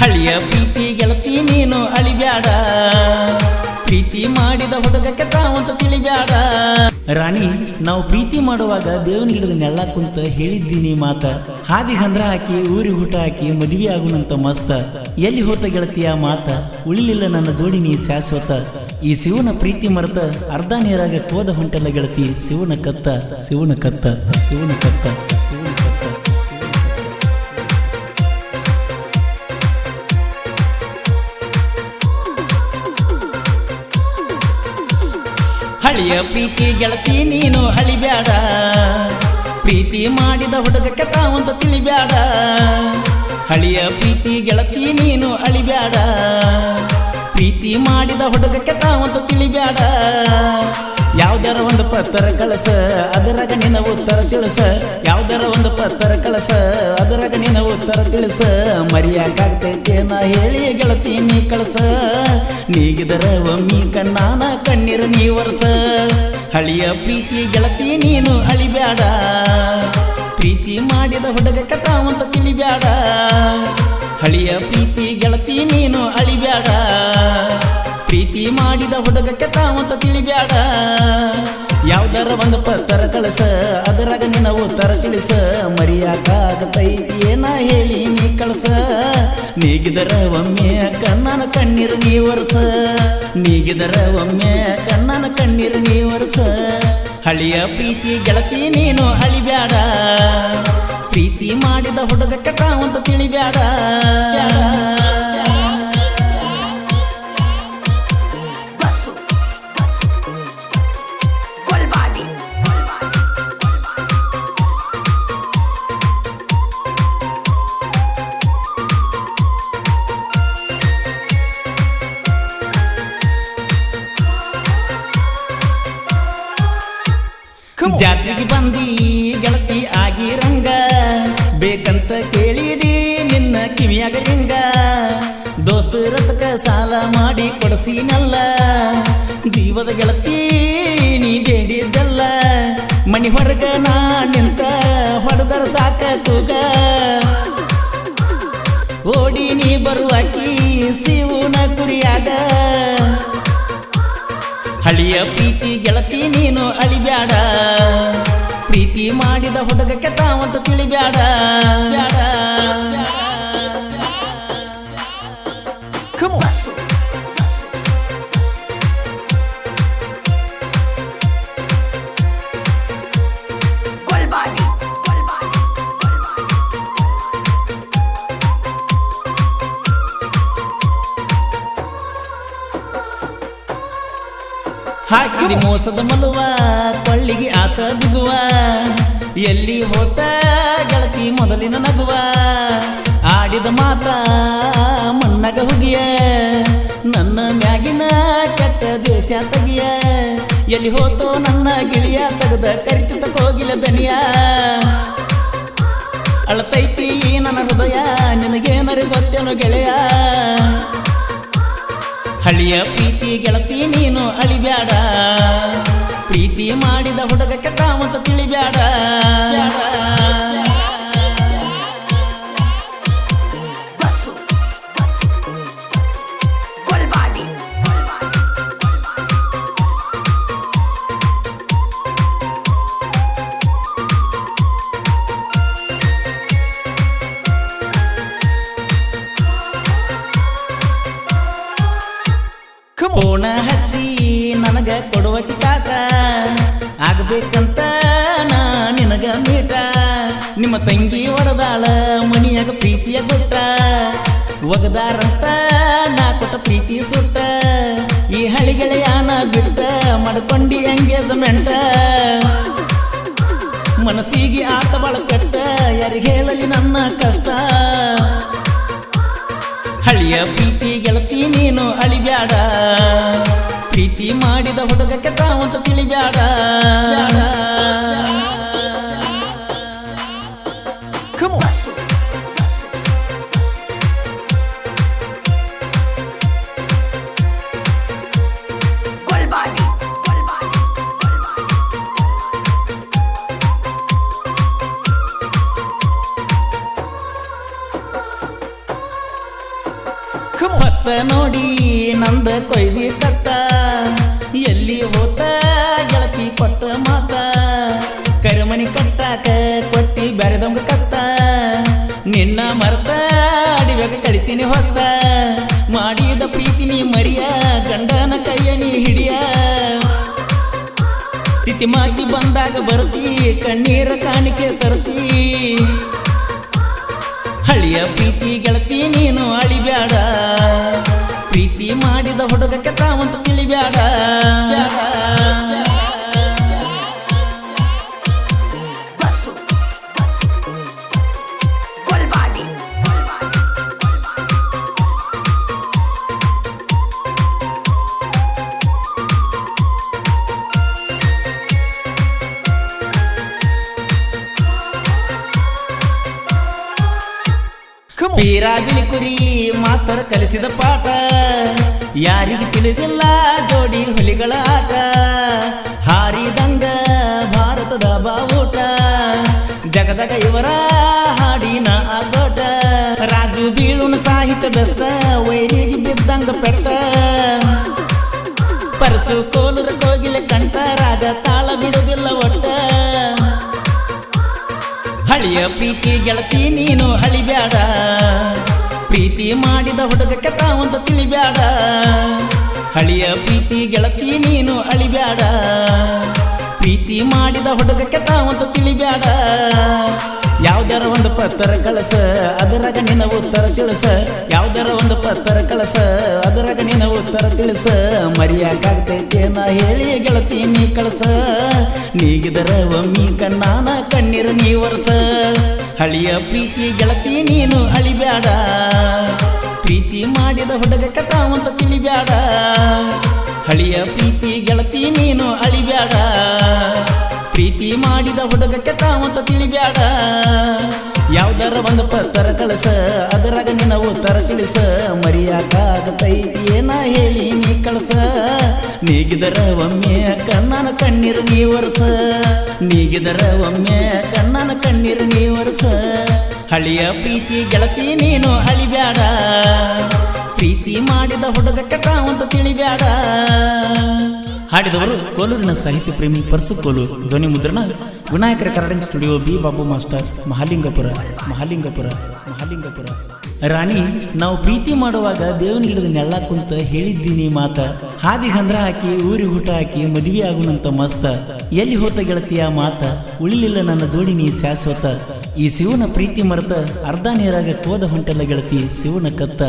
ಹಳಿಯ ಪ್ರೀತಿ ಗೆಳತಿ ನೀನು ಅಳಿಬ್ಯಾಡ. ಪ್ರೀತಿ ಮಾಡಿದ ಹುಡುಗಕ್ಕೆ ತಾವಂತ ತಿಳಿಬ್ಯಾಡ. ರಾಣಿ, ನಾವು ಪ್ರೀತಿ ಮಾಡುವಾಗ ದೇವನ ಹಿಡಿದ ನೆಲ್ಲ ಕುಂತ ಹೇಳಿದ್ದೀನಿ ಮಾತ. ಹಾದಿ ಹಂದ್ರ ಹಾಕಿ, ಊರಿ ಊಟ ಹಾಕಿ, ಮದುವೆ ಆಗುನಂತ ಮಸ್ತ. ಎಲ್ಲಿ ಹೋತ ಗೆಳತಿಯ ಮಾತ? ಉಳಿಲಿಲ್ಲ ನನ್ನ ಜೋಡಿ ನೀ ಶಾಶ್ವತ. ಈ ಶಿವನ ಪ್ರೀತಿ ಮರೆತ ಅರ್ಧ ನೀರಾಗ ಕೋದ ಹೊಂಟಲ್ಲ ಗೆಳತಿ, ಶಿವನ ಕತ್ತ ಶಿವನ ಕತ್ತ ಶಿವನ ಕತ್ತ. ಹಳಿಯ ಪ್ರೀತಿ ಗೆಳತಿ, ನೀನು ಅಳಿಬ್ಯಾಡ. ಪ್ರೀತಿ ಮಾಡಿದ ಹುಡುಗಕ್ಕೆ ತಾವಂತ ತಿಳಿಬ್ಯಾಡ. ಹಳಿಯ ಪ್ರೀತಿ ಗೆಳತಿ, ನೀನು ಅಳಿಬ್ಯಾಡ. ಪ್ರೀತಿ ಮಾಡಿದ ಹುಡುಗಕ್ಕೆ ತಾವಂತ ತಿಳಿಬ್ಯಾಡ. ಯಾವ್ದಾರ ಒಂದು ಪತ್ತರ ಕಳಸ, ಅದರಾಗ ನಿನ್ನ ಉತ್ತರ ತಿಳಿಸ. ಯಾವ್ದಾರ ಒಂದು ಪತ್ತರ ಕಳಸ, ಅದರಾಗ ನಿನ್ನ ಉತ್ತರ ತಿಳಿಸ. ಮರಿಯಾಕಾಗ್ತೈತೆ ನಾ ಹೇಳಿ ಗೆಳತಿ ನೀ ಕಳಸ. ನೀಗಿದರ ಒಮ್ಮಿ ಕಣ್ಣಾನ ಕಣ್ಣೀರು ನೀ ವರ್ಷ ಹಳಿಯ ಪ್ರೀತಿ ಗೆಳತಿ ನೀನು ಅಳಿಬ್ಯಾಡ. ಪ್ರೀತಿ ಮಾಡಿದ ಹುಡುಗ ಕಟಾವಂತ ತಿಳಿಬ್ಯಾಡ. ಹಳಿಯ ಪ್ರೀತಿ ಗೆಳತಿ ನೀನು ಅಳಿಬ್ಯಾಡ. ಪ್ರೀತಿ ಮಾಡಿದ ಹುಡುಗಕ್ಕೆ ತಾವಂತ ತಿಳಿಬ್ಯಾಡ. ಯಾವ್ದಾರ ಒಂದು ಪತ್ತರ ಕಳಸ, ಅದರಾಗ ನಿನ್ನ ಉತ್ತರ ತಿಳಿಸ. ಮರಿಯಾಕಾಗತೈತಿ ಏನ ಹೇಳಿ ನೀ ಕಳಸ. ನೀಗಿದರ ಒಮ್ಮೆ ಕಣ್ಣನ ಕಣ್ಣೀರು ನೀ ವರ್ಷ ನೀಗಿದರ ಒಮ್ಮೆ ಕಣ್ಣನ ಕಣ್ಣೀರು ನೀ ವರ್ಷ ಹಳಿಯ ಪ್ರೀತಿ ಗೆಳತಿ ನೀನು ಅಳಿಬ್ಯಾಡ ಪ್ರೀತಿ ಮಾಡಿದ ಹುಡುಗಕ್ಕೆ ತಾವಂತ ತಿಳಿಬ್ಯಾಡ. ಜಾತ್ರೆಗೆ ಬಂದಿ ಗೆಳತಿ ಆಗಿ ರಂಗ ಬೇಕಂತ ಕೇಳಿದಿ ನಿನ್ನ ಕಿವಿಯಾಗ ರಿಂಗ. ದೋಸ್ತ ರತಕ ಸಾಲ ಮಾಡಿ ಕೊಡಸಿನಲ್ಲ. ಜೀವದ ಗೆಳತಿ ನೀ ಬೇಡಿದ್ದಲ್ಲ. ಮಣಿ ಹೊರಗ ನಾ ನಿಂತ ಹೊಡೆದರ ಸಾಕ ಕೂಗ ಓಡಿ ನೀ ಬರುವಾಕಿ ಸಿವುನ ಕುರಿಯಾಗ. ಹಳಿಯ ಪ್ರೀತಿ ಗೆಳತಿ ನೀನು ಅಳಿಬ್ಯಾಡ ಪ್ರೀತಿ ಮಾಡಿದ ಹುಡುಗಕ್ಕೆ ತಾವಂತ ತಿಳಿಬ್ಯಾಡ ಬ್ಯಾಡ. ಹಾಕಿದಿ ಮೋಸದ ಮಲುವ ಕೊಳ್ಳಿಗೆ ಆತ ಬಿಗುವ. ಎಲ್ಲಿ ಹೋತ ಗೆಳತಿ ಮೊದಲಿನ ನಗುವ. ಆಡಿದ ಮಾತ ಮಣ್ಣಗ ಹುಗಿಯ. ನನ್ನ ಮ್ಯಾಗಿನ ಕೆಟ್ಟ ದೇಶ ತೆಗಿಯ. ಎಲ್ಲಿ ಹೋತೋ ನನ್ನ ಗಿಳಿಯ ತೆಗೆದ ಕರಿತ ಹೋಗಿಲ್ಲ ದನಿಯ. ಅಳತೈತಿ ನನ್ನ ಹೃದಯ ನಿನಗೇನರಿ ಗೊತ್ತೇನು ಗೆಳೆಯ. ಹಳಿಯ ಪ್ರೀತಿ ಗೆಳತಿ ನೀನು ಅಳಿಬ್ಯಾಡ. ಪ್ರೀತಿ ಮಾಡಿದ ಹುಡುಗಕ್ಕೆ ತಾವಂತ ತಿಳಿಬ್ಯಾಡ. ಫೋನ ಹಚ್ಚಿ ನನಗ ಕೊಡುವ ಕಿತಾಟ ಆಗ್ಬೇಕಂತ ನಾ ನಿನಗ ಮೀಟ. ನಿಮ್ಮ ತಂಗಿ ಒಡದಾಳ ಮನಿಯಾಗ ಪ್ರೀತಿಯ ಕೊಟ್ಟ ಒಗದಾರಂತ ನಾ ಕೊಟ್ಟ ಪ್ರೀತಿ ಸುಟ್ಟ. ಈ ಹಳಿಗೆಳೆಯಾನ ಬಿಟ್ಟ ಮಡ್ಕೊಂಡಿ ಎಂಗೇಜ್ಮೆಂಟ್. ಮನಸ್ಸಿಗೆ ಆತ ಬಾಳ ಕಟ್ಟ, ಯಾರಿಗೆ ಹೇಳಲಿ ನನ್ನ ಕಷ್ಟ. ಹಳಿಯ ಪ್ರೀತಿ ಗೆಳತಿ ನೀನು ಅಳಿಬ್ಯಾಡ. ಪ್ರೀತಿ ಮಾಡಿದ ಹುಡುಗಕ್ಕೆ ತಾವಂತ ತಿಳಿಬ್ಯಾಡ. ಅತ್ತ ನೋಡಿ ನಂದ ಕೊಯ್ದಿ ಕತ್ತ ಎಲ್ಲಿ ಹೋತ? ಗೆಳತಿ ಕೊಟ್ಟ ಮಾತ. ಕರಿಮನಿ ಕಟ್ಟಾಕ ಕೊಟ್ಟಿ ಬೆರೆದಂಗ ಕತ್ತ ನಿನ್ನ ಮರ್ತ ಅಡಿವಾಗ ಕಡಿತೀನಿ ಹೊತ್ತ. ಮಾಡಿದ ಪ್ರೀತಿ ನೀ ಮರಿಯ, ಗಂಡನ ಕೈಯ ನೀ ಹಿಡಿಯ. ತಿತಿ ಮಾತಿ ಬಂದಾಗ ಬರ್ತಿ, ಕಣ್ಣೀರ ಕಾಣಿಕೆ ತರ್ತಿ. ಹಳಿಯ ಪ್ರೀತಿ ಗೆಳತಿ ನೀನು ಅಳಿಬ್ಯಾಡ. ಪ್ರೀತಿ ಮಾಡಿದ ಹುಡುಗಕ್ಕೆ ತಾವಂತ ತಿಳಿಬ್ಯಾಡ. ಪೀರಾ ಬಿಳಿ ಕುರಿ ಮಾಸ್ತರ್ ಕಲಿಸಿದ ಪಾಠ. ಯಾರಿಗೆ ತಿಳಿದಿಲ್ಲ ಜೋಡಿ ಹುಲಿಗಳ ಆಟ. ಹಾರಿದಂಗ ಭಾರತದ ಬಾವುಟ. ಜಗದಗ ಇವರ ಹಾಡಿನ ಆಗೋಟ ರಾಜು ಬೀಳುನ ಸಾಹಿತ್ಯ ಬೆಷ್ಟ, ವೈರಿಗೆ ಬಿದ್ದಂಗ ಪೆಟ್ಟ. ಪರಸು ಕೋಲುರ ಕೋಗಿಲೆ ಕಂಠ ರಾಗ ಪ್ರೀತಿ, ಗೆಳತಿ ನೀನು ಅಳಿಬ್ಯಾಡ. ಪ್ರೀತಿ ಮಾಡಿದ ಹುಡುಗ ಕೆಟ್ಟ ತಾವಂತ ತಿಳಿಬ್ಯಾಡ. ಹಳಿಯ ಪ್ರೀತಿ, ಗೆಳತಿ ನೀನು ಅಳಿಬ್ಯಾಡ. ಪ್ರೀತಿ ಮಾಡಿದ ಹುಡುಗ ಕೆಟ್ಟ ತಾವಂತ ತಿಳಿಬ್ಯಾಡ. ಯಾವ್ದಾರ ಒಂದು ಪತ್ತರ ಕಳಸ, ಅದರಾಗ ನಿನ್ನ ಉತ್ತರ ತಿಳಿಸ. ಯಾವ್ದಾರ ಒಂದು ಪತ್ತರ ಕಳಸ, ಅದರಾಗ ನಿನ್ನ ಉತ್ತರ ತಿಳಿಸ. ಮರಿಯಾಕಾಗ್ತೈತೆ ನಾ ಹೇಳಿ ಗೆಳತಿ ನೀ ಕಳಸ. ನೀಗಿದರ ಒಮ್ಮಿ ಕಣ್ಣಾನ ಕಣ್ಣೀರು ನೀ ವರ್ಸ ಹಳಿಯ ಪ್ರೀತಿ ಗೆಳತಿ ನೀನು ಅಳಿಬ್ಯಾಡ. ಪ್ರೀತಿ ಮಾಡಿದ ಹುಡುಗ ಕಟಾವಂತ ತಿಳಿಬ್ಯಾಡ. ಹಳಿಯ ಪ್ರೀತಿ ಗೆಳತಿ ನೀನು ಅಳಿಬ್ಯಾಡ. ಪ್ರೀತಿ ಮಾಡಿದ ಹುಡುಗ ಕಟಾವಂತ ತಿಳಿಬ್ಯಾಡ. ಯಾವ್ದಾರ ಒಂದು ಪತ್ತರ ಕಳಸ, ಅದರಾಗ ನಿನ್ನ ಉತ್ತರ ತಿಳಿಸ. ಮರಿಯಾಕಾಗತೈತಿ ಏನ ಹೇಳಿ ನೀ ಕಳಸ. ನೀಗಿದರ ಒಮ್ಮೆ ಕಣ್ಣನ ಕಣ್ಣೀರು ನೀ ವರ್ಷ ನೀಗಿದರ ಒಮ್ಮೆ ಕಣ್ಣನ ಕಣ್ಣೀರು ನೀ ವರ್ಷ ಹಳಿಯ ಪ್ರೀತಿ ಗೆಳತಿ ನೀನು ಅಳಿಬ್ಯಾಡ. ಪ್ರೀತಿ ಮಾಡಿದ ಹುಡುಗಕ್ಕೆ ಅಂತ ತಿಳಿಬ್ಯಾಡ. ಹಾಡಿದವರು ಕೋಲೂರಿನ ಸಾಹಿತ್ಯ ಪ್ರೇಮಿ ಪರ್ಸು ಕೋಲು, ಧ್ವನಿ ಮುದ್ರಣ Vinayaka recording studio B Babu master, Mahalingapura Mahalingapura Mahalingapura. ರಾಣಿ, ನಾವು ಪ್ರೀತಿ ಮಾಡುವಾಗ ದೇವನ ಹಿಡಿದು ನೆಲ್ಲ ಕುಂತ ಹೇಳಿದ್ದೀನಿ ಮಾತ. ಹಾದಿ ಹಂದ್ರ ಹಾಕಿ, ಊರಿ ಊಟ ಹಾಕಿ, ಮದುವೆ ಆಗುನಂತ ಮಸ್ತ. ಎಲ್ಲಿ ಹೋತ ಗೆಳತಿಯ ಮಾತ? ಉಳಿಲಿಲ್ಲ ನನ್ನ ಜೋಡಿ ನೀ ಶಾಶ್ವತ. ಈ ಶಿವನ ಪ್ರೀತಿ ಮರೆತ ಅರ್ಧ ನೀರಾಗ ಕೋದ ಹೊಂಟಲ್ಲ ಗೆಳತಿ, ಶಿವನ ಕತ್ತ.